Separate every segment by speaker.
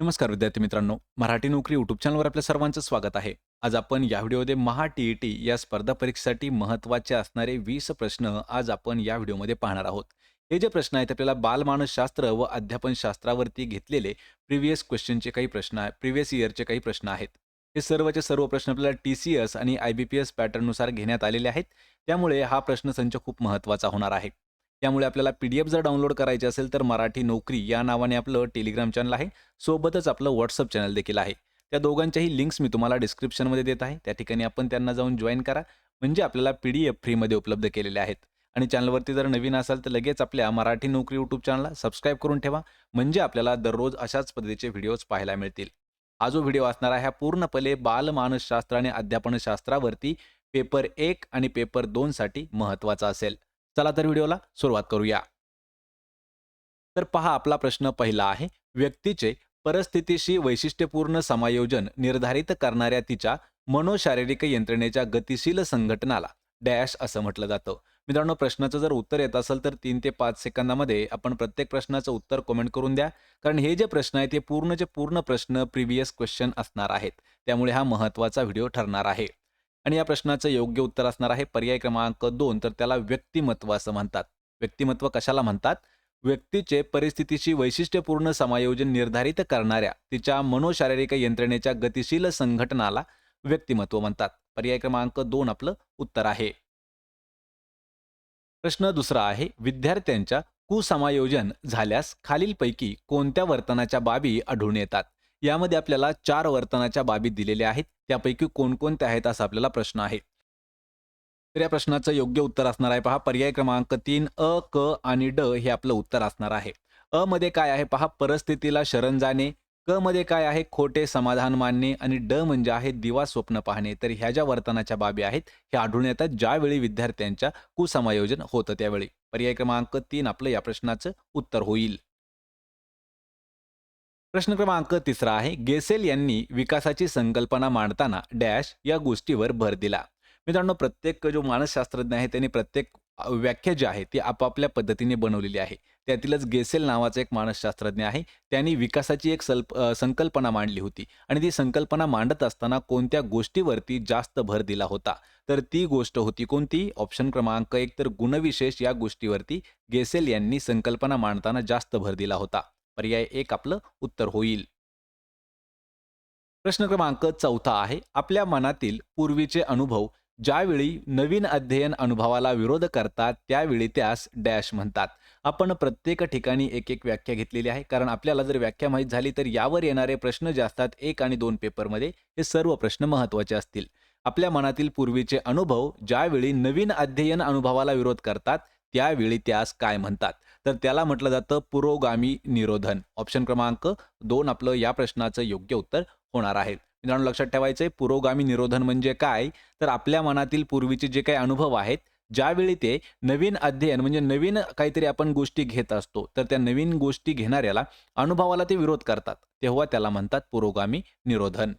Speaker 1: नमस्कार विद्यार्थी मित्रांनो मराठी नोकरी यूट्यूब चॅनलवर आपल्या सर्वांचं स्वागत आहे. आज आपण या व्हिडिओमध्ये महा टी ई टी या स्पर्धा परीक्षेसाठी महत्त्वाचे असणारे वीस प्रश्न आज आपण या व्हिडिओमध्ये पाहणार आहोत. हे जे प्रश्न आहेत आपल्याला बालमानसशास्त्र व अध्यापनशास्त्रावरती घेतलेले प्रिव्हियस क्वेश्चनचे काही प्रश्न आहे प्रिव्हियस इयरचे काही प्रश्न आहेत. हे सर्वचे सर्व प्रश्न आपल्याला टी सी एस आणि आय बी पी एस पॅटर्ननुसार घेण्यात आलेले आहेत. त्यामुळे हा प्रश्नसंच खूप महत्त्वाचा होणार आहे. त्यामुळे आपल्याला पी डी एफ जर डाउनलोड करायची असेल तर मराठी नोकरी या नावाने आपलं टेलिग्राम चॅनल आहे. सोबतच आपलं व्हॉट्सअप चॅनल देखील आहे. त्या दोघांच्याही लिंक्स मी तुम्हाला डिस्क्रिप्शनमध्ये देत आहे. त्या ठिकाणी आपण त्यांना जाऊन जॉईन करा. म्हणजे आपल्याला पी डी एफ फ्रीमध्ये उपलब्ध केलेले आहेत. आणि चॅनलवरती जर नवीन असाल तर लगेच आपल्या मराठी नोकरी यूट्यूब चॅनलला सबस्क्राईब करून ठेवा. म्हणजे आपल्याला दररोज अशाच पद्धतीचे व्हिडिओज पाहायला मिळतील. हा जो व्हिडिओ असणार आहे हा पूर्णपणे बालमानसशास्त्र आणि अध्यापनशास्त्रावरती पेपर एक आणि पेपर दोनसाठी महत्त्वाचा असेल. चला तर व्हिडिओला सुरुवात करूया. तर पहा आपला प्रश्न पहिला आहे व्यक्तीचे परिस्थितीशी वैशिष्ट्यपूर्ण समायोजन निर्धारित करणाऱ्या तिच्या मनोशारीरिक यंत्रणेच्या गतिशील संघटनाला डॅश असं म्हटलं जातं. मित्रांनो प्रश्नाचं जर उत्तर येत असेल तर तीन ते पाच सेकंदामध्ये आपण प्रत्येक प्रश्नाचं उत्तर कमेंट करून द्या. कारण हे जे प्रश्न आहेत ते पूर्णचे पूर्ण प्रश्न प्रिव्हियस क्वेश्चन असणार आहेत. त्यामुळे हा महत्त्वाचा व्हिडिओ ठरणार आहे. आणि या प्रश्नाचं योग्य उत्तर असणार आहे पर्याय क्रमांक दोन. तर त्याला व्यक्तिमत्व असं म्हणतात. व्यक्तिमत्व कशाला म्हणतात? व्यक्तीचे परिस्थितीशी वैशिष्ट्यपूर्ण समायोजन निर्धारित करणाऱ्या तिच्या मनोशारीरिक यंत्रणेच्या गतिशील संघटनाला व्यक्तिमत्व म्हणतात. पर्याय क्रमांक दोन आपलं उत्तर आहे. प्रश्न दुसरा आहे विद्यार्थ्यांच्या कुसमायोजन झाल्यास खालीलपैकी कोणत्या वर्तनाच्या बाबी आढळून येतात? यामध्ये आपल्याला चार वर्तनाच्या बाबी दिलेल्या आहेत. त्यापैकी कोणकोणत्या आहेत असा आपल्याला प्रश्न आहे. तर या प्रश्नाचं योग्य उत्तर असणार आहे पहा. पर्याय क्रमांक तीन अ क आणि ड हे आपलं उत्तर असणार आहे. अ मध्ये काय आहे पहा? परिस्थितीला शरण जाणे. क मध्ये काय आहे? खोटे समाधान मानणे आणि ड म्हणजे आहे दिवा स्वप्न पाहणे. तर ह्या ज्या वर्तनाच्या बाबी आहेत हे आढळून येतात ज्यावेळी विद्यार्थ्यांच्या कुसमायोजन होतं त्यावेळी. पर्याय क्रमांक तीन आपलं या प्रश्नाचं उत्तर होईल. प्रश्न क्रमांक तिसरा आहे. गेसेल यांनी विकासाची संकल्पना मांडताना डॅश या गोष्टीवर भर दिला. मित्रांनो प्रत्येक जो मानसशास्त्रज्ञ आहे त्यांनी प्रत्येक व्याख्या जी आहे ती आपापल्या पद्धतीने बनवलेली आहे. त्यातीलच गेसेल नावाचा एक मानसशास्त्रज्ञ आहे. त्यांनी विकासाची एक सल्प संकल्पना मांडली होती आणि ती संकल्पना मांडत असताना कोणत्या गोष्टीवरती जास्त भर दिला होता? तर ती गोष्ट होती कोणती? ऑप्शन क्रमांक एक तर गुणविशेष या गोष्टीवरती गेसेल यांनी संकल्पना मांडताना जास्त भर दिला होता. पर्याय एक आपलं उत्तर होईल. प्रश्न क्रमांक चौथा आहे आपल्या मनातील पूर्वीचे अनुभव ज्यावेळी नवीन अध्ययन अनुभवाला विरोध करतात त्यावेळी त्यास डॅश म्हणतात. आपण प्रत्येक ठिकाणी एक एक व्याख्या घेतलेली आहे कारण आपल्याला जर व्याख्या माहीत झाली तर यावर येणारे प्रश्न जे असतात एक आणि दोन पेपरमध्ये हे सर्व प्रश्न महत्त्वाचे असतील. आपल्या मनातील पूर्वीचे अनुभव ज्यावेळी नवीन अध्ययन अनुभवाला विरोध करतात त्यावेळी त्यास काय म्हणतात? तर त्याला म्हटलं जातं पुरोगामी निरोधन. ऑप्शन क्रमांक दोन आपलं या प्रश्नाचं योग्य उत्तर होणार आहे. मित्रांनो लक्षात ठेवायचंय पुरोगामी निरोधन म्हणजे काय? तर आपल्या मनातील पूर्वीचे जे काही अनुभव आहेत ज्यावेळी ते नवीन अध्ययन म्हणजे नवीन काहीतरी आपण गोष्टी घेत असतो तर त्या नवीन गोष्टी घेणाऱ्याला अनुभवाला ते विरोध करतात. तेव्हा त्याला म्हणतात पुरोगामी निरोधन.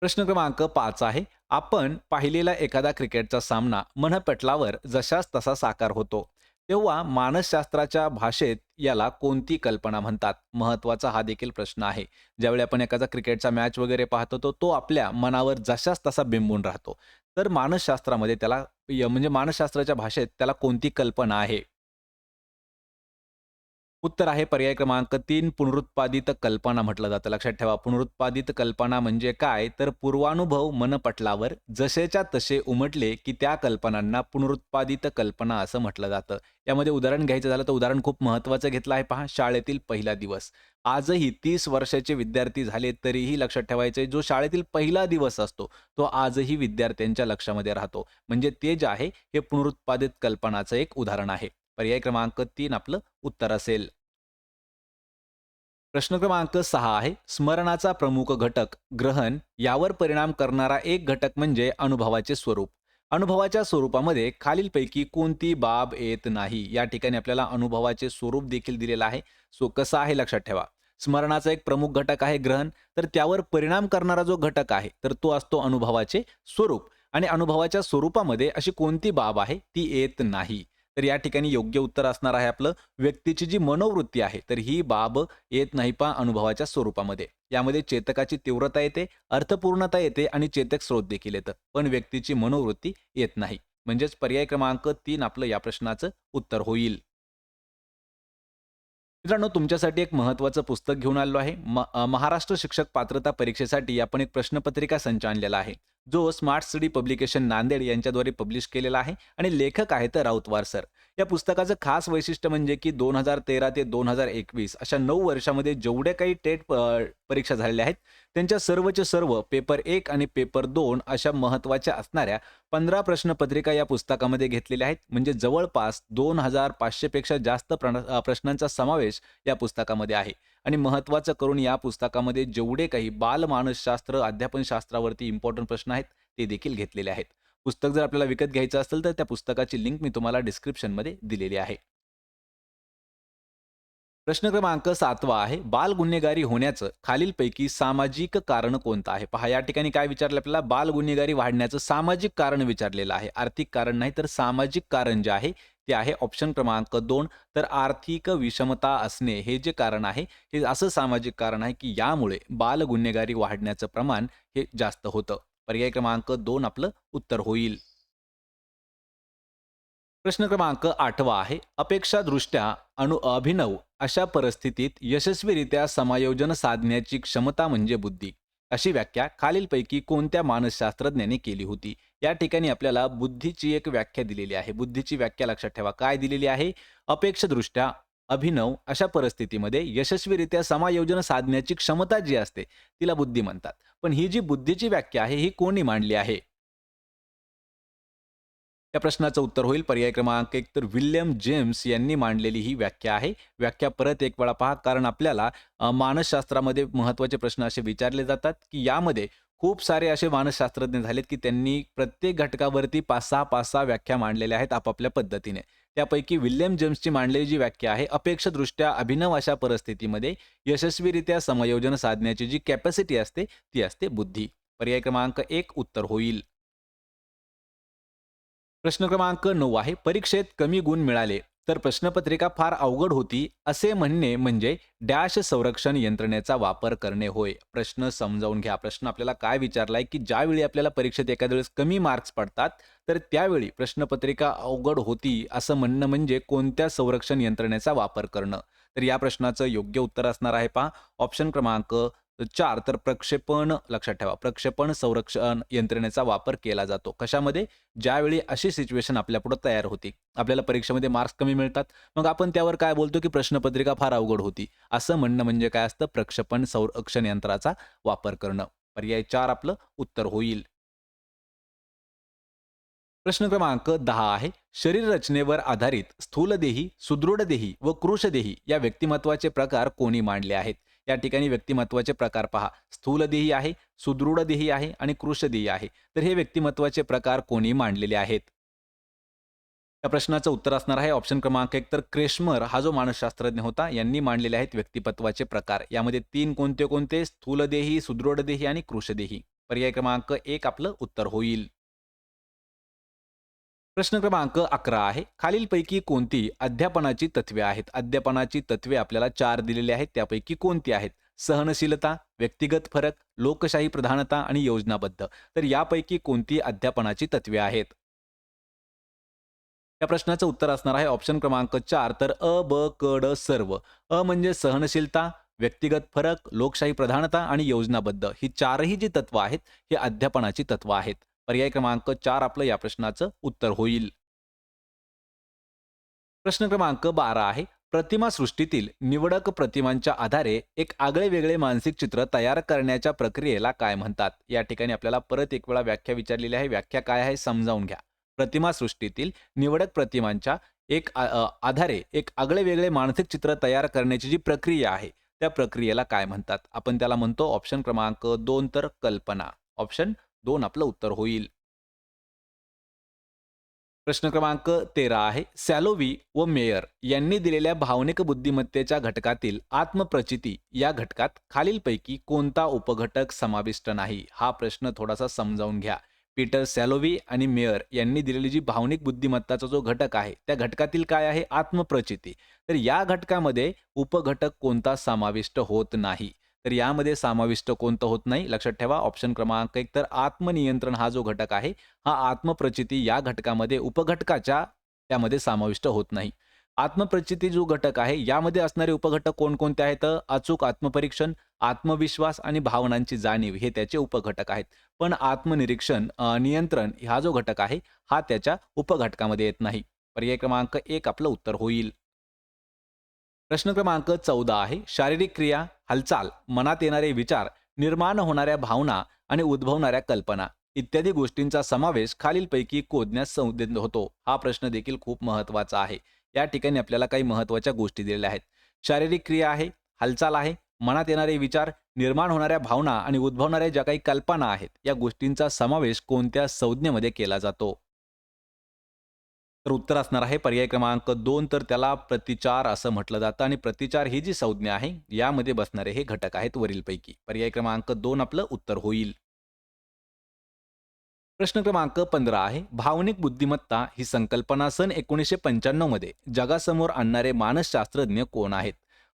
Speaker 1: प्रश्न क्रमांक पाच आहे. आपण पाहिलेला एखादा क्रिकेटचा सामना मनपटलावर जशास तसा साकार होतो. तेव्हा मानसशास्त्राच्या भाषेत याला कोणती कल्पना म्हणतात? महत्त्वाचा हा देखील प्रश्न आहे. ज्यावेळी आपण एखादा क्रिकेटचा मॅच वगैरे पाहतो तो तो आपल्या मनावर जशास तसा बिंबून राहतो. तर मानसशास्त्रामध्ये त्याला य- म्हणजे मानसशास्त्राच्या भाषेत त्याला कोणती कल्पना आहे? उत्तर आहे पर्याय क्रमांक तीन पुनरुत्पादित कल्पना म्हटलं जातं. लक्षात ठेवा पुनरुत्पादित कल्पना म्हणजे काय? तर पूर्वानुभव मनपटलावर जसेच्या तसे उमटले की त्या कल्पनांना पुनरुत्पादित कल्पना असं म्हटलं जातं. यामध्ये उदाहरण घ्यायचं झालं तर उदाहरण खूप महत्त्वाचं घेतलं आहे. पहा शाळेतील पहिला दिवस. आजही तीस वर्षाचे विद्यार्थी झाले तरीही लक्षात ठेवायचे जो शाळेतील पहिला दिवस असतो तो आजही विद्यार्थ्यांच्या लक्षामध्ये राहतो. म्हणजे ते जे आहे हे पुनरुत्पादित कल्पनाचं एक उदाहरण आहे. पर्याय क्रमांक तीन आपलं उत्तर असेल. प्रश्न क्रमांक सहा आहे स्मरणाचा प्रमुख घटक ग्रहण यावर परिणाम करणारा एक घटक म्हणजे अनुभवाचे स्वरूप. अनुभवाच्या स्वरूपामध्ये खालीलपैकी कोणती बाब येत नाही या ठिकाणी आपल्याला अनुभवाचे स्वरूप देखील दिलेलं आहे. सो कसं आहे लक्षात ठेवा. स्मरणाचा एक प्रमुख घटक आहे ग्रहण तर त्यावर परिणाम करणारा जो घटक आहे तर तो असतो अनुभवाचे स्वरूप. आणि अनुभवाच्या स्वरूपामध्ये अशी कोणती बाब आहे ती येत नाही. तर या ठिकाणी योग्य उत्तर असणार आहे आपलं. व्यक्तीची जी मनोवृत्ती आहे तर ही बाब येत नाही पा अनुभवाच्या स्वरूपामध्ये. यामध्ये चेतकाची तीव्रता येते अर्थपूर्णता येते आणि चेतक स्रोत देखील येतं. पण व्यक्तीची मनोवृत्ती येत नाही. म्हणजेच पर्याय क्रमांक तीन आपलं या प्रश्नाचं उत्तर होईल. मित्रांनो तुमच्यासाठी एक महत्त्वाचं पुस्तक घेऊन आलो आहे. महाराष्ट्र शिक्षक पात्रता परीक्षेसाठी आपण एक प्रश्नपत्रिका संच आणलेला आहे. जो स्मार्ट सिटी पब्लिकेशन नांदेड यांच्याद्वारे पब्लिश केलेला आहे आणि लेखक आहेत राऊतवार सर या पुस्तकाचं खास वैशिष्ट्य म्हणजे की दोन हजार तेरा ते दोन हजार एकवीस अशा नऊ वर्षामध्ये जेवढे काही टेट प- परीक्षा झालेल्या आहेत त्यांच्या सर्वचे सर्व पेपर एक आणि पेपर दोन अशा महत्त्वाच्या असणाऱ्या पंधरा प्रश्नपत्रिका या पुस्तकामध्ये घेतलेल्या आहेत. म्हणजे जवळपास दोन हजार पाचशेपेक्षा जास्त प्रश्नांचा समावेश या पुस्तकामध्ये आहे. आणि महत्त्वाचं करून या पुस्तकामध्ये जेवढे काही बालमानसशास्त्र अध्यापनशास्त्रावरती इम्पॉर्टंट प्रश्न आहेत ते देखील घेतलेले आहेत. पुस्तक जर आपल्याला विकत घ्यायचं असेल तर त्या पुस्तकाची लिंक मी तुम्हाला डिस्क्रिप्शनमध्ये दिलेली आहे. प्रश्न क्रमांक सातवा आहे बाल गुन्हेगारी होण्याचं खालीलपैकी सामाजिक कारण कोणतं आहे? पहा या ठिकाणी काय विचारलं आपल्याला? बाल गुन्हेगारी वाढण्याचं सामाजिक कारण विचारलेलं आहे. आर्थिक कारण नाही तर सामाजिक कारण जे आहे ते आहे. ऑप्शन क्रमांक दोन तर आर्थिक विषमता असणे हे जे कारण आहे हे असं सामाजिक कारण आहे की यामुळे बाल गुन्हेगारी वाढण्याचं प्रमाण हे जास्त होतं. पर्याय क्रमांक दोन आपलं उत्तर होईल. प्रश्न क्रमांक आठवा आहे. अपेक्षादृष्ट्या अणु अभिनव अशा परिस्थितीत यशस्वीरित्या समायोजन साधण्याची क्षमता म्हणजे बुद्धी. अशी व्याख्या खालीलपैकी कोणत्या मानसशास्त्रज्ञाने केली होती? या ठिकाणी आपल्याला बुद्धीची एक व्याख्या दिलेली आहे. बुद्धीची व्याख्या लक्षात ठेवा. काय दिलेली आहे? अपेक्षदृष्ट्या अभिनव अशा परिस्थितीमध्ये यशस्वीरित्या समायोजन साधण्याची क्षमता जी असते तिला बुद्धी म्हणतात. पण ही जी बुद्धीची व्याख्या आहे ही कोणी मांडली आहे? या प्रश्नाचं उत्तर होईल. पर्याय क्रमांक एक तर विल्यम जेम्स यांनी मांडलेली ही व्याख्या आहे. व्याख्या परत एक वेळा पहा कारण आपल्याला मानसशास्त्रामध्ये महत्त्वाचे प्रश्न असे विचारले जातात की यामध्ये खूप सारे असे मानसशास्त्रज्ञ झालेत की त्यांनी प्रत्येक घटकावरती पाच सहा पाच सहा व्याख्या मांडलेल्या आहेत आपापल्या पद्धतीने. त्यापैकी विल्यम जेम्सची मांडलेली जी व्याख्या आहे अपेक्षदृष्ट्या अभिनव अशा परिस्थितीमध्ये यशस्वीरित्या समायोजन साधण्याची जी कॅपॅसिटी असते ती असते बुद्धी. पर्याय क्रमांक एक उत्तर होईल. प्रश्न क्रमांक नऊ आहे परीक्षेत कमी गुण मिळाले. तर प्रश्नपत्रिका फार अवघड होती असे म्हणणे म्हणजे डॅश संरक्षण यंत्रणेचा वापर करणे होय. प्रश्न समजावून घ्या. प्रश्न आपल्याला काय विचारलाय की ज्यावेळी आपल्याला परीक्षेत एखाद्या वेळेस कमी मार्क्स पडतात तर त्यावेळी प्रश्नपत्रिका अवघड होती असं म्हणणं म्हणजे कोणत्या संरक्षण यंत्रणेचा वापर करणं. तर या प्रश्नाचं योग्य उत्तर असणार आहे पहा. ऑप्शन क्रमांक चार तर प्रक्षेपण लक्षात ठेवा. प्रक्षेपण संरक्षण यंत्रणेचा वापर केला जातो. कशामध्ये? ज्यावेळी अशी सिच्युएशन आपल्यापुढे तयार होती. आपल्याला परीक्षेमध्ये मार्क्स कमी मिळतात. मग आपण त्यावर काय बोलतो की प्रश्नपत्रिका फार अवघड होती. असं म्हणणं म्हणजे काय असतं? प्रक्षेपण संरक्षण यंत्राचा वापर करणं. पर्याय चार आपलं उत्तर होईल. प्रश्न क्रमांक दहा आहे. शरीर रचनेवर आधारित स्थूलदेही सुदृढदेही व कृषदेही या व्यक्तिमत्वाचे प्रकार कोणी मांडले आहेत? या ठिकाणी व्यक्तिमत्वाचे प्रकार पहा. स्थूलदेही आहे सुदृढदेही आहे आणि कृशदेही आहे. तर हे व्यक्तिमत्वाचे प्रकार कोणी मांडलेले आहेत? या प्रश्नाचं उत्तर असणार आहे. ऑप्शन क्रमांक एक तर क्रेशमर हा जो मानसशास्त्रज्ञ होता यांनी मांडलेले आहेत व्यक्तिमत्वाचे प्रकार. यामध्ये तीन कोणते कोणते? स्थूलदेही सुदृढदेही आणि कृशदेही पर्याय क्रमांक एक आपलं उत्तर होईल. प्रश्न क्रमांक अकरा आहे. खालीलपैकी कोणती अध्यापनाची तत्वे आहेत? अध्यापनाची तत्वे आपल्याला चार दिलेली आहेत. त्यापैकी कोणती आहेत? सहनशीलता व्यक्तिगत फरक लोकशाही प्रधानता आणि योजनाबद्ध. तर यापैकी कोणती अध्यापनाची तत्वे आहेत? या प्रश्नाचं उत्तर असणार आहे ऑप्शन क्रमांक चार. तर अ ब क ड सर्व. अ म्हणजे सहनशीलता व्यक्तिगत फरक लोकशाही प्रधानता आणि योजनाबद्ध. ही चारही जी तत्व आहेत ही अध्यापनाची तत्व आहेत. पर्याय क्रमांक चार आपलं या प्रश्नाचं उत्तर होईल. प्रश्न क्रमांक बारा आहे. प्रतिमा सृष्टीतील निवडक प्रतिमांच्या आधारे एक आगळे वेगळे मानसिक चित्र तयार करण्याच्या प्रक्रियेला काय म्हणतात? या ठिकाणी आपल्याला परत एक वेळा व्याख्या विचारलेली आहे. व्याख्या काय आहे समजावून घ्या. प्रतिमा सृष्टीतील निवडक प्रतिमांच्या एक आधारे एक आगळे वेगळे मानसिक चित्र तयार करण्याची जी प्रक्रिया आहे त्या प्रक्रियेला काय म्हणतात? आपण त्याला म्हणतो ऑप्शन क्रमांक दोन तर कल्पना. ऑप्शन दोन आपलं उत्तर होईल. प्रश्न क्रमांक तेरा आहे. सॅलोवी व मेयर यांनी दिलेल्या भावनिक बुद्धिमत्तेच्या घटकातील आत्मप्रचिती या घटकात खालीलपैकी कोणता उपघटक समाविष्ट नाही? हा प्रश्न थोडासा समजावून घ्या. पीटर सॅलोवी आणि मेयर यांनी दिलेली जी भावनिक बुद्धिमत्ताचा जो घटक आहे त्या घटकातील काय आहे? आत्मप्रचिती. तर या घटकामध्ये उपघटक कोणता समाविष्ट होत नाही? तर यामध्ये समाविष्ट कोणतं होत नाही लक्षात ठेवा. ऑप्शन क्रमांक एक तर आत्मनियंत्रण हा जो घटक आहे हा आत्मप्रचिती या घटकामध्ये उपघटकाच्या त्यामध्ये समाविष्ट होत नाही. आत्मप्रचिती जो घटक आहे यामध्ये असणारे उपघटक कोणकोणते आहेत? अचूक आत्मपरीक्षण आत्मविश्वास आणि भावनांची जाणीव हे त्याचे उपघटक आहेत. पण आत्मनिरीक्षण नियंत्रण हा जो घटक आहे हा त्याच्या उपघटकामध्ये येत नाही. पर्याय क्रमांक एक आपलं उत्तर होईल. प्रश्न क्रमांक चौदा आहे. शारीरिक क्रिया हालचाल मनात येणारे विचार निर्माण होणाऱ्या भावना आणि उद्भवणाऱ्या कल्पना इत्यादी गोष्टींचा समावेश खालीलपैकी कोदण्यास संदिग्ध होतो. हा प्रश्न देखील खूप महत्त्वाचा आहे. या ठिकाणी आपल्याला काही महत्त्वाच्या गोष्टी दिलेल्या आहेत. शारीरिक क्रिया आहे हालचाल आहे मनात येणारे विचार निर्माण होणाऱ्या भावना आणि उद्भवणाऱ्या ज्या काही कल्पना आहेत या गोष्टींचा समावेश कोणत्या संज्ञेमध्ये केला जातो? तर उत्तर असणार आहे पर्याय क्रमांक दोन. तर त्याला प्रतिचार असं म्हटलं जातं आणि प्रतिचार ही जी संज्ञा आहे यामध्ये बसणारे हे घटक आहेत वरीलपैकी. पर्याय क्रमांक दोन आपलं उत्तर होईल. प्रश्न क्रमांक पंधरा आहे. भावनिक बुद्धिमत्ता ही संकल्पना सन एकोणीसशे पंच्याण्णवमध्ये जगासमोर आणणारे मानसशास्त्रज्ञ कोण आहेत?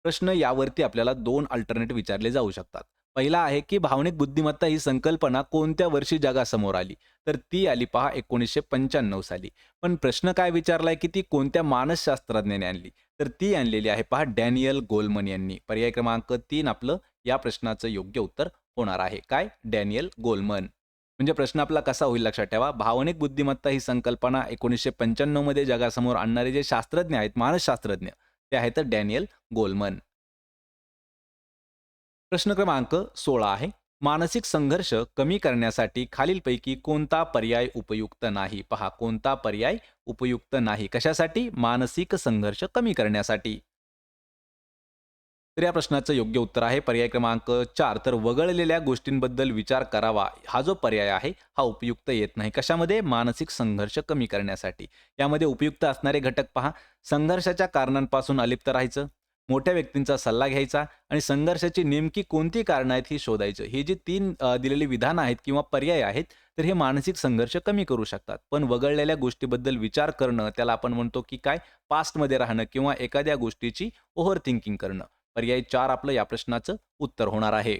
Speaker 1: प्रश्न यावरती आपल्याला दोन अल्टरनेट विचारले जाऊ शकतात. पहिला आहे की भावनिक बुद्धिमत्ता ही संकल्पना कोणत्या वर्षी जगासमोर आली? तर ती आली पहा एकोणीसशे पंच्याण्णव साली. पण प्रश्न काय विचारलाय की ती कोणत्या मानसशास्त्रज्ञाने आणली? तर ती आणलेली आहे पहा डॅनियल गोलमन यांनी. पर्याय क्रमांक तीन आपलं या प्रश्नाचं योग्य उत्तर होणार आहे. काय? Daniel Goleman. म्हणजे प्रश्न आपला कसा होईल लक्षात ठेवा. भावनिक बुद्धिमत्ता ही संकल्पना एकोणीसशे पंच्याण्णवमध्ये जगासमोर आणणारे जे शास्त्रज्ञ आहेत मानसशास्त्रज्ञ ते आहेत डॅनियल गोलमन. प्रश्न क्रमांक सोळा आहे. मानसिक संघर्ष कमी करण्यासाठी खालीलपैकी कोणता पर्याय उपयुक्त नाही? पहा कोणता पर्याय उपयुक्त नाही? कशासाठी? मानसिक संघर्ष कमी करण्यासाठी. तर या प्रश्नाचं योग्य उत्तर आहे. पर्याय क्रमांक चार. तर वगळलेल्या गोष्टींबद्दल विचार करावा. हा जो पर्याय आहे हा उपयुक्त येत नाही. कशामध्ये? मानसिक संघर्ष कमी करण्यासाठी. यामध्ये उपयुक्त असणारे घटक पहा. संघर्षाच्या कारणांपासून अलिप्त राहायचं. मोठ्या व्यक्तींचा सल्ला घ्यायचा आणि संघर्षाची नेमकी कोणती कारणं आहेत ही शोधायचं. हे जे तीन दिलेली विधानं आहेत किंवा पर्याय आहेत तर हे मानसिक संघर्ष कमी करू शकतात. पण वगळलेल्या गोष्टीबद्दल विचार करणं त्याला आपण म्हणतो की काय? पास्टमध्ये राहणं किंवा एखाद्या गोष्टीची ओव्हर थिंकिंग करणं. पर्याय चार आपलं या प्रश्नाचं उत्तर होणार आहे.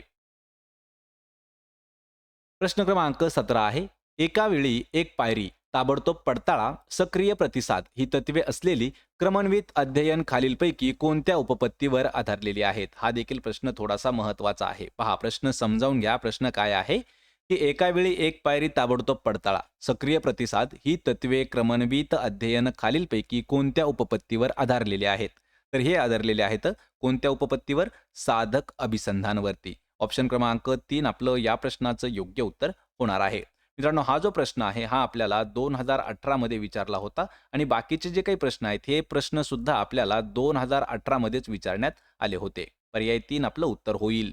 Speaker 1: प्रश्न क्रमांक सतरा आहे. एका वेळी एक पायरी ताबडतोब पडताळा सक्रिय प्रतिसाद ही तत्वे असलेली क्रमन्वित अध्ययन खालीलपैकी कोणत्या उपपत्तीवर आधारलेली आहेत? हा देखील प्रश्न थोडासा महत्त्वाचा आहे. पहा प्रश्न समजावून घ्या. प्रश्न काय आहे? की एका वेळी एक पायरी ताबडतोब पडताळा सक्रिय प्रतिसाद ही तत्वे क्रमन्वित अध्ययन खालीलपैकी कोणत्या उपपत्तीवर आधारलेले आहेत? तर हे आधारलेले आहेत कोणत्या उपपत्तीवर? साधक अभिसंधानवरती. ऑप्शन क्रमांक तीन आपलं या प्रश्नाचं योग्य उत्तर होणार आहे. मित्रांनो हा जो प्रश्न आहे हा आपल्याला दोन हजार अठरामध्ये विचारला होता आणि बाकीचे जे काही प्रश्न आहेत हे प्रश्न सुद्धा आपल्याला दोन हजार अठरामध्येच विचारण्यात आले होते. पर्याय तीन आपलं उत्तर होईल.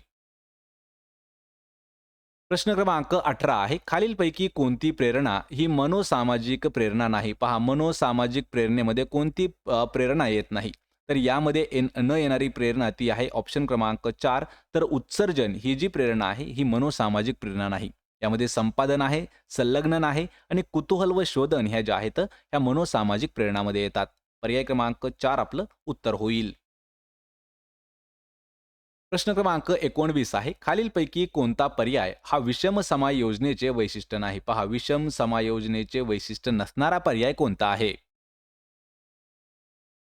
Speaker 1: प्रश्न क्रमांक अठरा आहे खालीलपैकी कोणती प्रेरणा ही मनोसामाजिक प्रेरणा नाही? पहा मनोसामाजिक प्रेरणेमध्ये कोणती प्रेरणा येत नाही. तर यामध्ये न येणारी प्रेरणा ती आहे ऑप्शन क्रमांक चार. तर उत्सर्जन ही जी प्रेरणा आहे ही मनोसामाजिक प्रेरणा नाही. यामध्ये संपादन आहे संलग्नन आहे आणि कुतूहल व शोधन ह्या ज्या आहेत ह्या मनोसामाजिक प्रेरणामध्ये येतात. पर्याय क्रमांक चार आपलं उत्तर होईल. प्रश्न क्रमांक एकोणवीस आहे. खालीलपैकी कोणता पर्याय हा विषम समायोजनेचे वैशिष्ट्य नाही? पहा विषम समायोजनेचे वैशिष्ट्य नसणारा पर्याय कोणता आहे?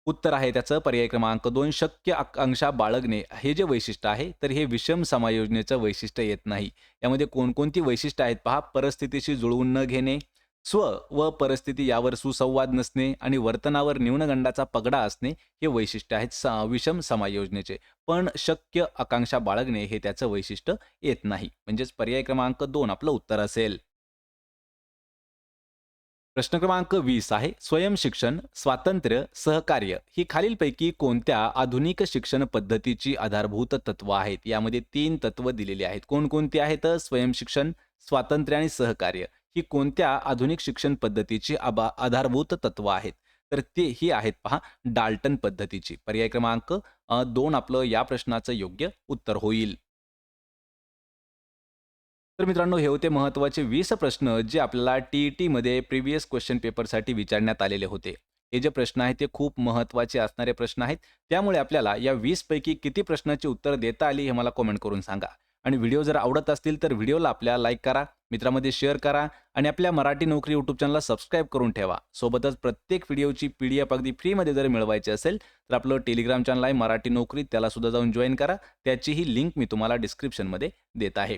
Speaker 1: उत्तर आहे त्याचं. पर्याय क्रमांक दोन शक्य आकांक्षा बाळगणे हे जे वैशिष्ट्य आहे तर हे विषम समायोजनेचं वैशिष्ट्य येत नाही. यामध्ये कोणकोणती वैशिष्ट्य आहेत पहा. परिस्थितीशी जुळवून न घेणे स्व व परिस्थिती यावर सुसंवाद नसणे आणि वर्तनावर न्यूनगंडाचा पगडा असणे हे वैशिष्ट्य आहेत विषम समायोजनेचे पण शक्य आकांक्षा बाळगणे हे त्याचं वैशिष्ट्य येत नाही. म्हणजेच पर्याय क्रमांक दोन आपलं उत्तर असेल. प्रश्न क्रमांक वीस आहे स्वयंशिक्षण स्वातंत्र्य सहकार्य ही खालीलपैकी कोणत्या आधुनिक शिक्षण पद्धतीची आधारभूत तत्व आहेत? यामध्ये तीन तत्व दिलेली आहेत. कोणकोणती आहेत? स्वयंशिक्षण स्वातंत्र्य आणि सहकार्य ही कोणत्या आधुनिक शिक्षण पद्धतीची आधारभूत तत्व आहेत? तर ते ही आहेत पहा डाल्टन पद्धतीची. पर्याय क्रमांक दोन आपलं या प्रश्नाचं योग्य उत्तर होईल. तर मित्रांनो हे होते महत्त्वाचे वीस प्रश्न जे आपल्याला टी ई टीमध्ये प्रिव्हियस क्वेश्चन पेपरसाठी विचारण्यात आलेले होते. हे जे प्रश्न आहेत ते खूप महत्त्वाचे असणारे प्रश्न आहेत. त्यामुळे आपल्याला या वीसपैकी किती प्रश्नाची उत्तर देता आली हे मला कमेंट करून सांगा. आणि व्हिडिओ जर आवडत असतील तर व्हिडिओला आपल्या लाईक करा मित्रामध्ये शेअर करा आणि आपल्या मराठी नोकरी यूट्यूब चॅनलला सबस्क्राईब करून ठेवा. सोबतच प्रत्येक व्हिडिओची पी डी एफ अगदी फ्रीमध्ये जर मिळवायची असेल तर आपलं टेलिग्राम चॅनल आहे मराठी नोकरी त्याला सुद्धा जाऊन जॉईन करा. त्याचीही लिंक मी तुम्हाला डिस्क्रिप्शनमध्ये देत आहे.